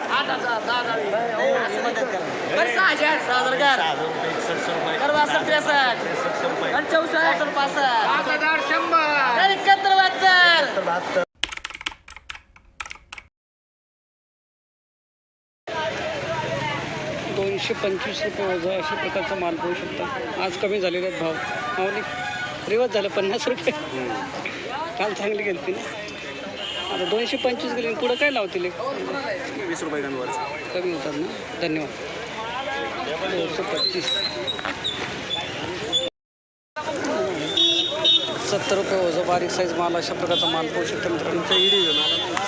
आठ. हजार दहा हजार त्रेसष्ट. चौसष्ट. पासष्ट. हजार शंभर. एकाहत्तर बहात्तर. दोनशे पंचवीस रुपये वजा अशा प्रकारचा माल पाहू शकता. आज कमी झालेले आहेत भाव. माऊली रिवाज झालं पन्नास रुपये. काल चांगली गेली ना? आता दोनशे पंचवीस गेली पुढं काय लावतील? वीस रुपये कमी वर कमी होतात ना? धन्यवाद. दोनशे पच्चीस सत्तर रुपये ओझं बारीक साईज माल अशा प्रकारचा माल पाहू शकतो मित्रांनो.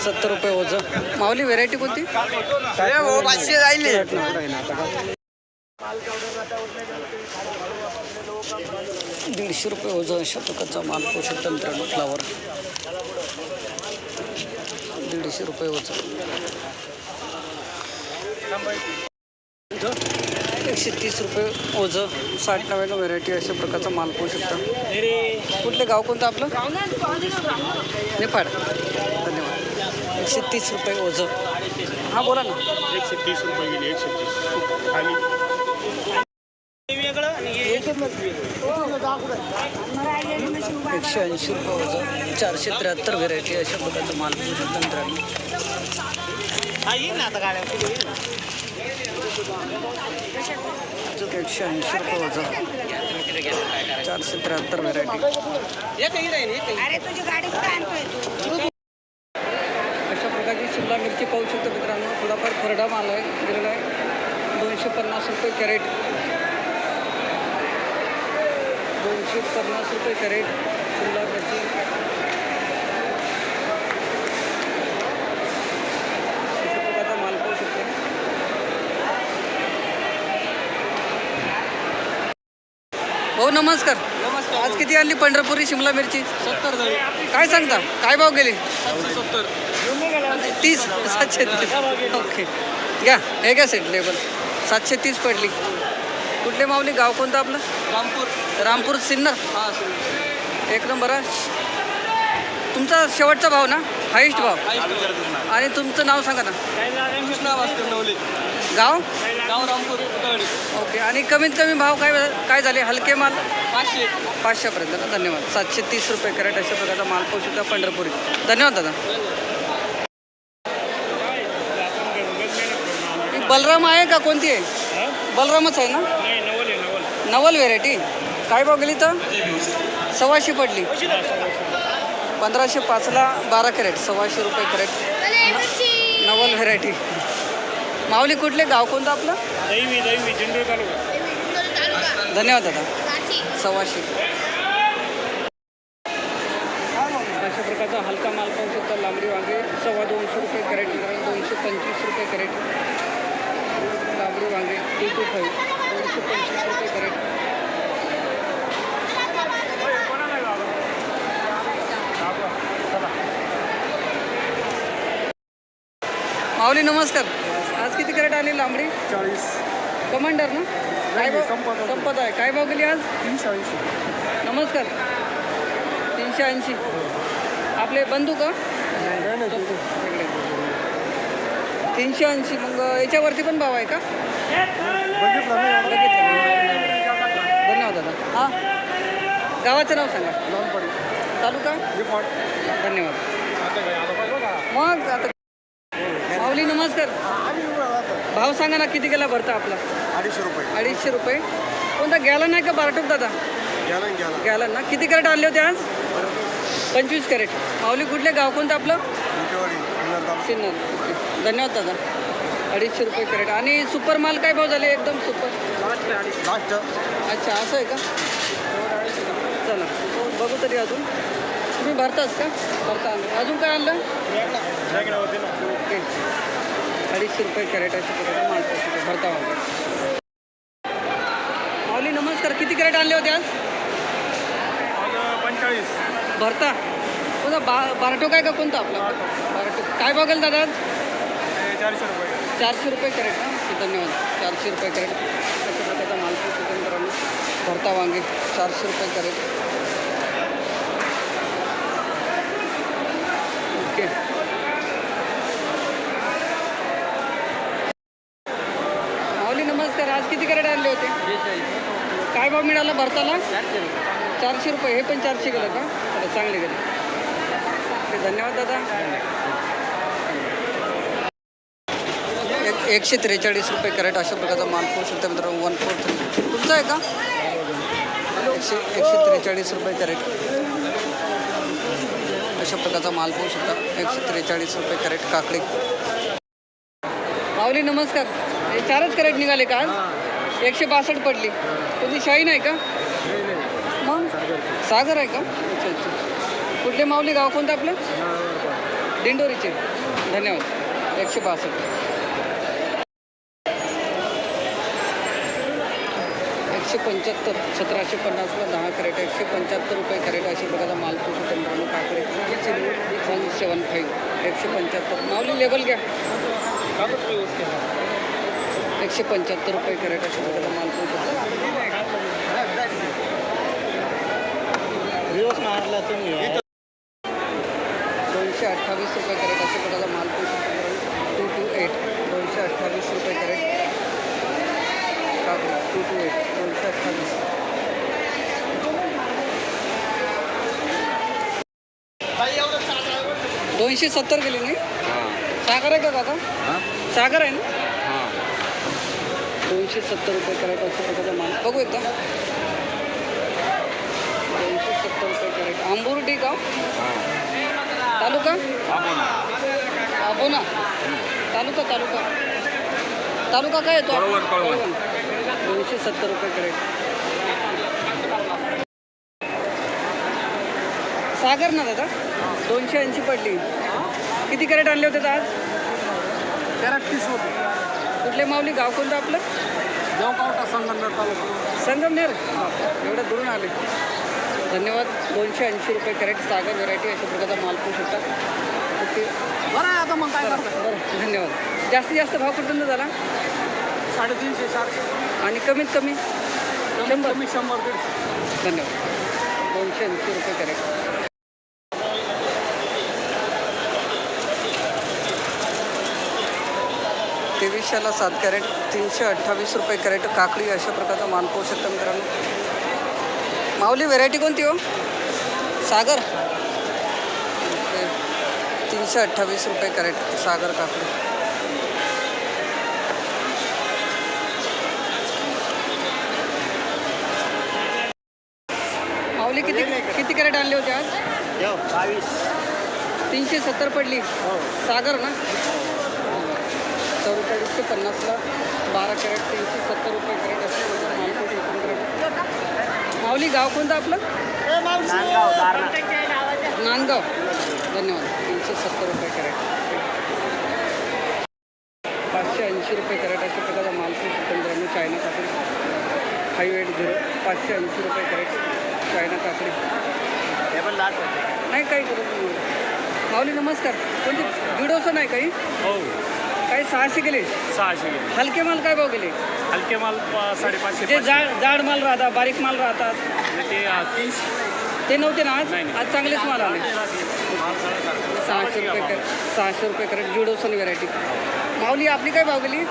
सत्तर रुपये ओझं. माऊली व्हेरायटी कोणती? जाईल दीडशे रुपये ओझं अशा प्रकारचा माल पाहू शकतो मित्रांनो फ्लावर अडीचशे रुपये ओझं एकशे तीस रुपये ओझं साठ नव्याण्णव व्हेरायटी अशा प्रकारचा माल पाहू शकता. कुठले गाव कोणतं आपलं? नेपाळ. धन्यवाद. एकशे तीस रुपये ओझं. हां बोला ना. एकशे तीस रुपये गेली एकशे तीस. एकशे ऐंशी रुपये वजन चारशे त्र्याहत्तर व्हेरायटी अशा प्रकारचा माल मिळू शकतो मित्रांनो. एकशे ऐंशी रुपये वजन चारशे त्र्याहत्तर व्हेरायटी अशा प्रकारची शिमला मिरची पाहू शकतो मित्रांनो. थोडाफार खरडा माल आहे दिलेला आहे. दोनशे पन्नास रुपये कॅरेट. दोनशे पन्नास रुपये कॅरेट शिमला मिरची अशा प्रकारचा माल पाहू शकतो. हो नमस्कार. नमस्कार. आज किती आणली पंढरपुरी शिमला मिरची? सत्तर काय सांगता? काय भाव गेली? तीस सातशे तीस. ओके. घ्या हे घ्या सेट लेबल सातशे तीस पडली. कुठले माऊली? गाव कोणतं आपलं? रामपूर. रामपूर सिन्नर? एक नंबर आहे तुमचा शेवटचा भाव ना? हायेस्ट भाव. आणि तुमचं नाव सांगा ना. गाव? गाव रामपूर ओके. आणि कमीत कमी भाव काय काय झाले? हलके माल? पाचशे. पाचशेपर्यंत ना? धन्यवाद. सातशे तीस रुपये कॅरेट अशा प्रकारचा माल पाहू शकता पंढरपुरी. धन्यवाद दादा. ही बलराम आहे का? कोणती आहे? बलरामच आहे ना? नवल व्हेरायटी काय भाव गेली तर सव्वाशे पडली. पंधराशे पाचला बारा कॅरेट सव्वाशे रुपये कॅरेट. नवल व्हेरायटी माऊली कुठले? गाव कोणतं आपलं? धन्यवाद दादा. सव्वाशे अशा प्रकारचा हलका माल पाहू शकता लांबडी वांगे सव्वा दोनशे रुपये कॅरेट मिळाले दोनशे पंचवीस रुपये कॅरेट लांबडी वांगे टू टू फाईव्ह दोनशे पंचवीस रुपये कॅरेट माऊली नमस्कार. आज किती कॅरेट आली लांबडी? चाळीस. कमांडर ना? काय भाव संपत आहे. काय भाव गेली आज? तीनशे ऐंशी. नमस्कार. तीनशे ऐंशी. आपले बंधू का. तीनशे ऐंशी. मग याच्यावरती पण भाव आहे का? धन्यवाद दादा. हां? गावाचं नाव सांगा. तालुका? रिपोर्ट धन्यवाद. का मग आता माऊली नमस्कार. भाव सांगा ना किती गेला भरता आपला? अडीचशे रुपये. अडीचशे रुपये. कोणता गेला नाही का बारटूक दादा? घ्या ना घ्या ना? गेला ना किती कॅरेट आणले होते आज? पंचवीस कॅरेट. माऊली कुठले गाव कोणतं आपलं? सिन्नर धन्यवाद दादा. अडीचशे रुपये कॅरेट. आणि सुपर माल काय भाव झाले? एकदम सुपर. अच्छा असं आहे का? चला. बघू तरी अजून. तुम्ही भरताच का? भरता आणलं अजून काय आणलं? होते ना ओके अडीचशे रुपये कॅरेट माल पाहिजे भरता वाजता माऊली नमस्कार. किती कॅरेट आणले होते आज? पंचेचाळीस. भरता. कोणता? बा बारटो काय का कोणता आपला? बारटो. काय बघेल दादा आज? चारशे रुपये. चारशे रुपये कॅरेट ना धन्यवाद. चारशे रुपये कॅरेट. अशा प्रकारचा माल चिकन करायला भरता वांगे चारशे रुपये कॅरेट ओके आज किती कॅरेट आणले होते? काय भाव मिळाला भरताला? चारशे रुपये. हे पण चारशे गेलं का? चला चांगले गेले. ओके, धन्यवाद दादा. एक एकशे त्रेचाळीस रुपये कॅरेट अशा प्रकारचा माल पोहू शकता मित्रांनो वन फोर थ्री तुमचा आहे का? एकशे एकशे त्रेचाळीस रुपये कॅरेट. अशा प्रकारचा माल पोहू शकता एकशे त्रेचाळीस रुपये कॅरेट काकडी. माऊली नमस्कार. हे चारच कॅरेट निघाले का आज? एकशे बासष्ट पडली. कोणती शाही नाही का? मग? सागर आहे का? अच्छा अच्छा. कुठले माऊली गाव कोणतं आपलं? दिंडोरीचे. धन्यवाद. एकशे बासष्ट. एकशे पंच्याहत्तर सतराशे पन्नासला दहा कॅरेट एकशे पंच्याहत्तर रुपये कॅरेट अशी बघायला माल पोषू काकडे वन सेवन फाईव्ह. एकशे पंच्याहत्तर. माऊली लेबल घ्या. एकशे पंच्याहत्तर रुपये कॅरेट अशा प्रकारचा माल पोषू दोनशे अठ्ठावीस रुपये कॅरेट अशा प्रकारचा माल टू टू एट दोनशे अठ्ठावीस रुपये कॅरेट टू टू एट दोनशे अठ्ठावीस. दोनशे सत्तर गेली नाही? सागर आहे का काका सागर आहे ना? दोनशे सत्तर रुपये कॅरेट अशा प्रकारचा माल. बघू एकदा. दोनशे सत्तर रुपये कॅरेट. आंबुर्डी गाव तालुका? अबोना तालुका तालुका. तालुका काय येतो. दोनशे सत्तर रुपये कॅरेट. सागर ना दादा? दोनशे ऐंशी पडली. किती कॅरेट आणले होते आज? कॅरेट तीस होते. कुठले माऊली? गाव कोणतं आपलं? देवकावटा संगमनेर तालुका संगमनेर? एवढं दुरून आले. धन्यवाद. दोनशे ऐंशी रुपये कॅरेट सागर व्हरायटी अशा प्रकारचा माल पोहू शकता ओके. बरं आहे आता मग काय करता? बरं धन्यवाद. जास्तीत जास्त भाव कुठून झाला? साडेतीनशे चारशे आणि कमीत कमी? शंभर. कमी शंभर दीडशे. धन्यवाद. दोनशे ऐंशी रुपये कॅरेट. तेवीसशेला सात कॅरेट तीनशे अठ्ठावीस रुपये कॅरेट काकडी अशा प्रकारचा माल पाहू शकता मित्रांनो माऊली व्हेरायटी कोणती हो? सागर. तीनशे अठ्ठावीस रुपये कॅरेट सागर काकडी. माऊली किती किती कॅरेट आणले होते आज? बावीस. तीनशे सत्तर पडली. सागर ना? चौवेचाळीस ते पन्नासला बारा कॅरेट तीनशे सत्तर रुपये कॅरेट असं मालपूर एकूण कॅरेट माऊली गाव कोणतं आपलं? नांदगाव धन्यवाद. तीनशे सत्तर रुपये कॅरेट. पाचशे ऐंशी रुपये कॅरेट अशा प्रकारचा मालपूर पंधराने चायना काकडी. फाईव्ह एट झिरो पाचशे ऐंशी रुपये कॅरेट चायना काकडी. नाही काही गरज नाही माऊली नमस्कार. कोणती? जुडोसं नाही काही? हो. काही सहाशे गेले. सहाशे गेले. हलके माल काय भाव गेले? हलके माल प- साडेपाचशे जे जाड जाड माल राहतात बारीक माल राहतात. पाचशे. ते अं, ते नव्हते ना आज? नाही, नाही. आज चांगलेच माल आले. सहाशे रुपये कॅरेट सहाशे रुपये कॅरेट जुडोसन व्हेरायटी माऊली आपली काय भाव गेली?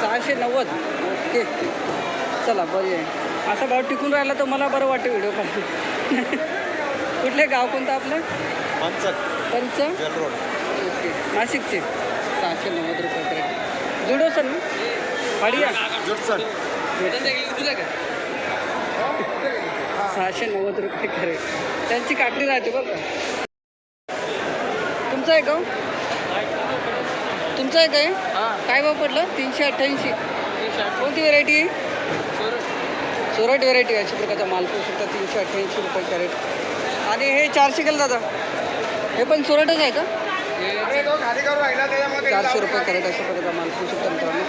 सहाशे नव्वद. ओके. चला बरी आहे. असा भाव टिकून राहिला तर मला बरं वाटतं व्हिडिओ काढून कुठले गाव कोणतं आपलं? पंच ओके. नाशिकचे? सहाशे नव्वद रुपये कॅरेट जुडोसन ना? फाडिया सहाशे नव्वद रुपये कॅरेट त्यांची काकडी राहते बघा. तुमचं आहे का हो? तुमचं आहे काय काय भाव पडलं तीनशे अठ्ठ्याऐंशी. कोणती व्हेरायटी आहे? सोरट. व्हेरायटी अशा प्रकारचा माल पाहू शकता तीनशे अठ्ठ्याऐंशी रुपये कॅरेट. आणि हे चारशे केलं दादा. हे पण सोरटच आहे का? चारशे रुपये कॅरेट अशा प्रकारचा माल पाहू शकता मित्रांनो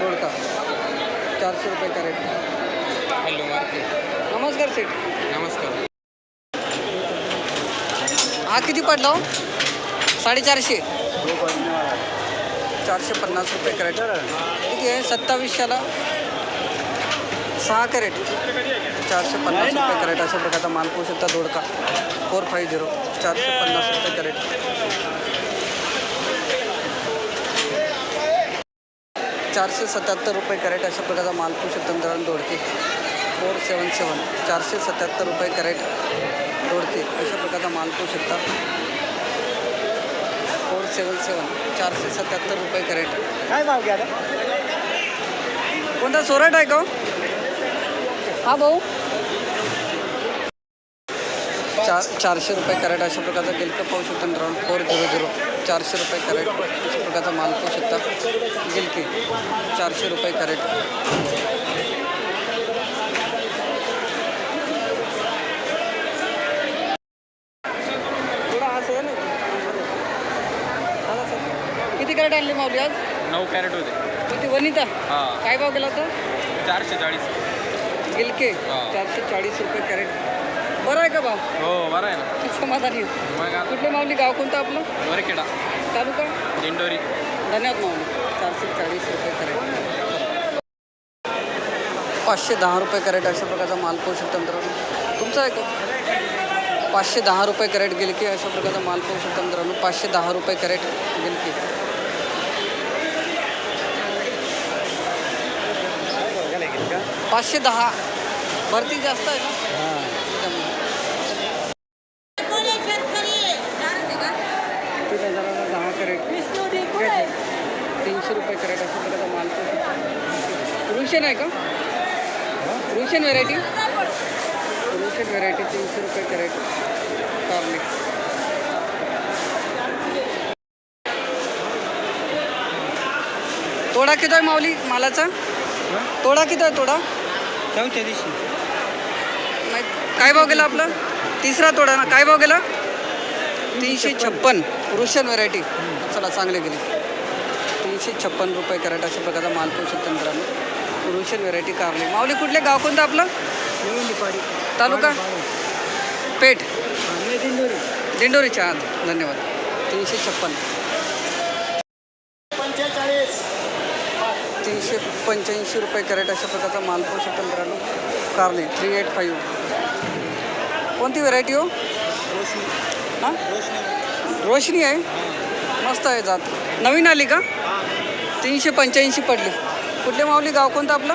दोडका चारशे रुपये कॅरेट. नमस्कार सेठ. नमस्कार. हा किती पडला साडेचारशे. चारशे पन्नास रुपये कॅरेट. ठीक आहे? सत्तावीसशेला? सहा कॅरेट. चारशे पन्नास रुपये कॅरेट अशा प्रकारचा माल पोहू शकता दोडका. Four five zero. चारशे पन्नास रुपये कॅरेट. चारशे सत्याहत्तर रुपये कॅरेट अशा प्रकारचा माल पाहू शकता मित्रांनो दोडके. फोर सेवन सेवन चारशे सत्याहत्तर रुपये कॅरेट दोडके अशा प्रकारचा माल पाहू शकता. फोर सेवन सेवन चारशे सत्याहत्तर रुपये कॅरेट. काय भाव घ्या कोणता सोराट आहे का हो? हा भाऊ. चार चारशे रुपये कॅरेट अशा प्रकारचा गिलकं पाहू शकता मित्रांनो. Four zero zero. चारशे रुपये कॅरेट अशा प्रकारचा माल पाहू शकता. गिलके चारशे रुपये कॅरेट. कॅरेट आणले माऊली आज? नऊ कॅरेट होते. किती वनिता? हा. काय भाव गेला होता? चारशे चाळीस. गिलके. चारशे चाळीस रुपये कॅरेट. बरं आहे का भाव हो बरं आहे ना. समाधानी आहे. मग आता कुठले माऊली गाव कोणतं आपलं? वरखेडा. तालुका? दिंडोरी. धन्यवाद माऊली. चारशे चाळीस रुपये कॅरेट पाचशे दहा रुपये कॅरेट अशा प्रकारचा माल पाहू शकता मित्रांनो. तुमचा आहे का पाचशे दहा रुपये कॅरेट गिलके अशा प्रकारचा माल पाहू शकता मित्रांनो. पाचशे दहा रुपये कॅरेट गिलके. पाचशे दहा. भरती जास्त आहे ना त्याच्यामुळे. तीन हजाराला दहा कॅरेट तीनशे रुपये कॅरेट अशा प्रकारचा माल पाहू शकता रुशन आहे का रुशन व्हेरायटी रुशन व्हेरायटी तीनशे रुपये कॅरेट. कारले तोडा किती आहे माऊली मालाचा? तोडा किती आहे तोडा? चौथ्या दिवशी. नाही काय भाव गेला आपला? तिसरा तोडा ना. काय भाव गेला? तीनशे छप्पन. रुशन व्हेरायटी चला चांगले गेले. तीनशे छप्पन रुपये कॅरेट अशा प्रकारचा माल पाहू शकतो मित्रांनो रोशन व्हेरायटी कारले माऊली कुठले गाव कोणतं आपलं? तालुका? पेठ. दिंडोरी आत धन्यवाद. तीनशे छप्पन. तीनशे पंच्याऐंशी रुपये कॅरेट अशा प्रकारचा माल पाहू शकतो मित्रांनो कारले थ्री एट फाईव्ह कोणती व्हरायटी हो? हां? रोशनी आहे? मस्त आहे जात. नवीन आली का? तीनशे पंच्याऐंशी पडली. कुठले माऊली? गाव कोणतं आपलं?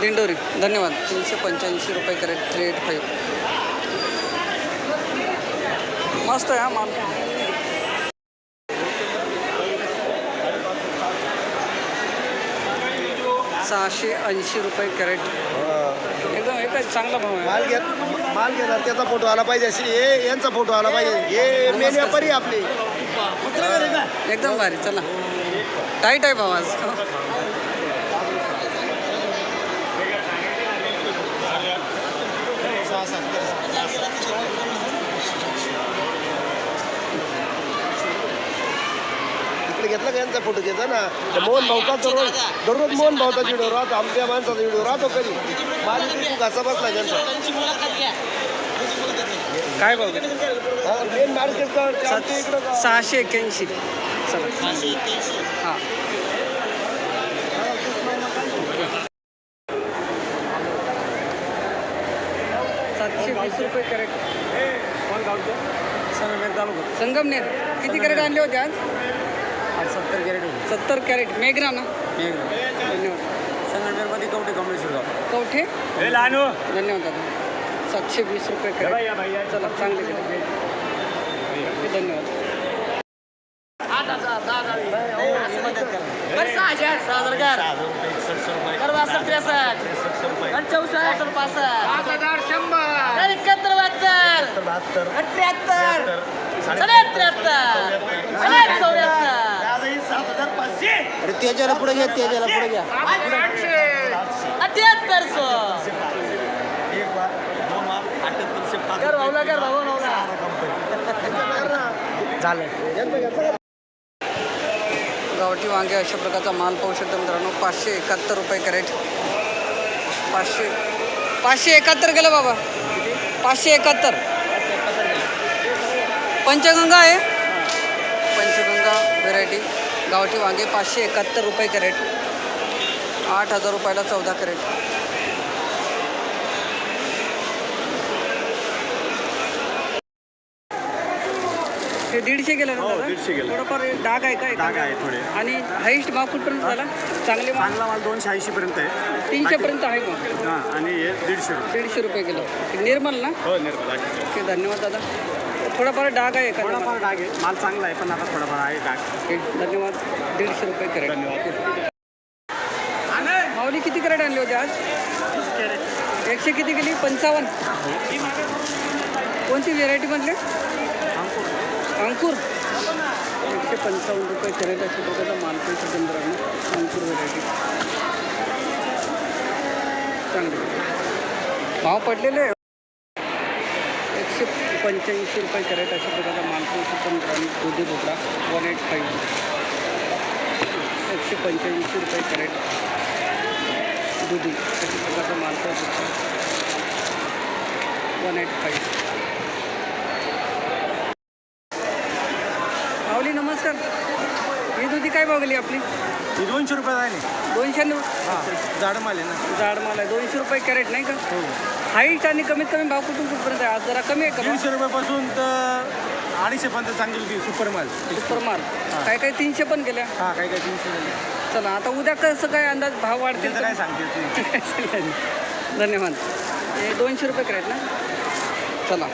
दिंडोरी. धन्यवाद. तीनशे पंच्याऐंशी रुपये कॅरेट थ्री एट फाईव्ह. मस्त आहे हा माल. सहाशे ऐंशी रुपये कॅरेट. एकदम एकच चांगला भाव आहे. माल घेत माल घेणार त्याचा फोटो आला पाहिजे. अशी हे यांचा फोटो आला पाहिजे. हे मेन व्यापारी आपले. एकदम भारी. चला. टाईट आहे भाव आज. इकडे घेतला का यांचा फोटो घेता ना. तर मोहन भाऊचा दररोज दररोज मोहन भाऊचा व्हिडिओ राहतो आमच्या माणसाचा व्हिडिओ राहतो कधी माझी तू घासा बसला त्यांचा. काय भाव मेन मार्केट? सहाशे एक्याऐंशी चला हां सातशे वीस रुपये कॅरेट संगमनेर. किती कॅरेट आणले होते आज? सत्तर कॅरेट. सत्तर कॅरेट मेघना ना? धन्यवाद संगमेरमध्ये कवठे? कमलेश्वर कवठे धन्यवाद दादा. सातशे वीस रुपये कॅरेट. चला चांगले धन्यवाद आठ हजार दहा हजार कर सहा हजार सहा हजार कर कर बासष्ट त्रेसष्ट. कर चौसष्ट. पासष्ट. पाच हजार शंभर. कर एकाहत्तर बहात्तर. अठ्याहत्तर साडे त्र्याहत्तर. साडे चौऱ्याहत्तर. अरे तेजाला पुढे घ्या तेजाला पुढे घ्या. अठ्याहत्तर सो. कर भाऊला कर भाऊ भाऊला झालं. गावठी वांगे अशा प्रकारचा माल पाहू शकतो मित्रांनो. पाचशे एकाहत्तर रुपये कॅरेट. पाचशे पाचशे एकाहत्तर गेलं बाबा. पाचशे एकाहत्तर. पंचगंगा आहे. पंचगंगा व्हेरायटी गावठी वांगे पाचशे एकाहत्तर रुपये कॅरेट. आठ हजार रुपयाला चौदा कॅरेट. हे दीडशे गेलं ना हो, दादा? गेलं. थोडंफार डाग आहे का डाग आहे थोडे. आणि हाईस्ट भाव कुठपर्यंत झाला? चांगले माल? चांगला माल दोनशे ऐंशीपर्यंत आहे. तीनशे पर्यंत आहे मग हां आणि हे दीडशे रुपये. दीडशे रुपये किलो. निर्मल ना? हो निर्मला ओके धन्यवाद दादा. थोडाफार डाग आहे का थोडाफार डाग आहे. माल चांगला आहे पण आता थोडाफार आहे डाग. ओके धन्यवाद. दीडशे रुपये करेट. धन्यवाद. माऊली किती करेट आणले होते आज? एकशे किती गेली पंचावन्न? कोणती व्हेरायटी म्हटले अंकुर. एकशे पंचावन्न रुपये करेल अशा प्रकारचा मालपोळीच्या केंद्राने अंकुर व्हरायटी चांगले. भाव पडलेले एकशे पंच्याऐंशी रुपये कॅरेट अशा प्रकारचा मालपोळीच्या केंद्राने दुधी भोपळा वन एट फाईव्ह एकशे पंच्याऐंशी रुपये कॅरेट दुधी अशा प्रकारचा मालपोळी सुद्धा वन एट फाईव्ह माऊली नमस्कार. ही दुधी काय गेली आपली? ही दोनशे रुपये आहे ना. दोनशे हां जाड माल आहे ना. जाड माल आहे. दोनशे रुपये कॅरेट नाही का? हाईट आणि कमीत कमी भाव कुठून कुठपर्यंत आहे? आज जरा कमी आहे का? दीडशे रुपयापासून तर अडीचशे पर्यंत चांगली होती सुपर माल. सुपर माल काय काय तीनशे पण गेल्या? हां काही काही तीनशे चला आता उद्या कसं काय अंदाज भाव वाढतील काय सांगते धन्यवाद. हे दोनशे रुपये कॅरेट ना? चला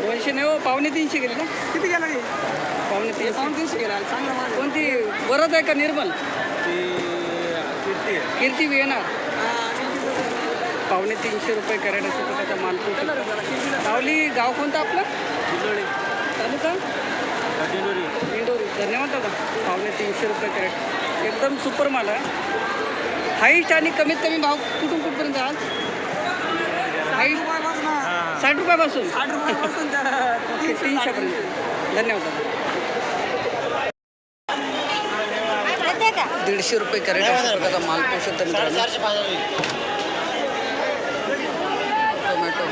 दोनशे नाही हो पावणे तीनशे गेले ना? किती गेला पावणे तीनशे. पावणे तीनशे गेला. चांगला कोणती? वरद आहे का निर्मल? कीर्ती आहे. कीर्ती येणार. पावणे तीनशे रुपये कॅरेट अशा प्रकारचा माल पोहोचला गावली गाव कोणतं आपलं? तालुका? इंडोरी धन्यवाद दादा. पावणे तीनशे रुपये कॅरेट. एकदम सुपर माल आहे. हाईस्ट आणि कमीत कमी भाव कुठून कुठपर्यंत आज? हाईस्ट साठ रुपयापासून. साठ रुपयापासून तीनशेपर्यंत धन्यवाद. दीडशे रुपये कॅरेट अशा प्रकारचा माल पोषक टोमॅटो.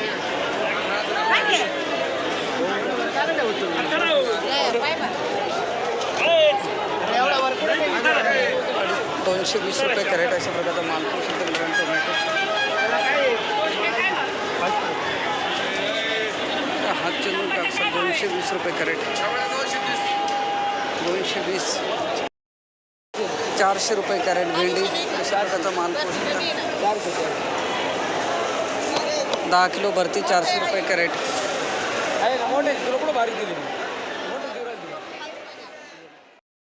दोनशे वीस रुपये कॅरेट अशा प्रकारचा माल पोषक टोमॅटो. चंदन कापसा दोनशे वीस रुपये कॅरेट. दोनशे वीस. चारशे रुपये कॅरेट भेंडी अशा प्रकारचा माल पोषक दहा किलो भरती चारशे रुपये कॅरेट. आहे मोठे तुला कुठं बारीक दिली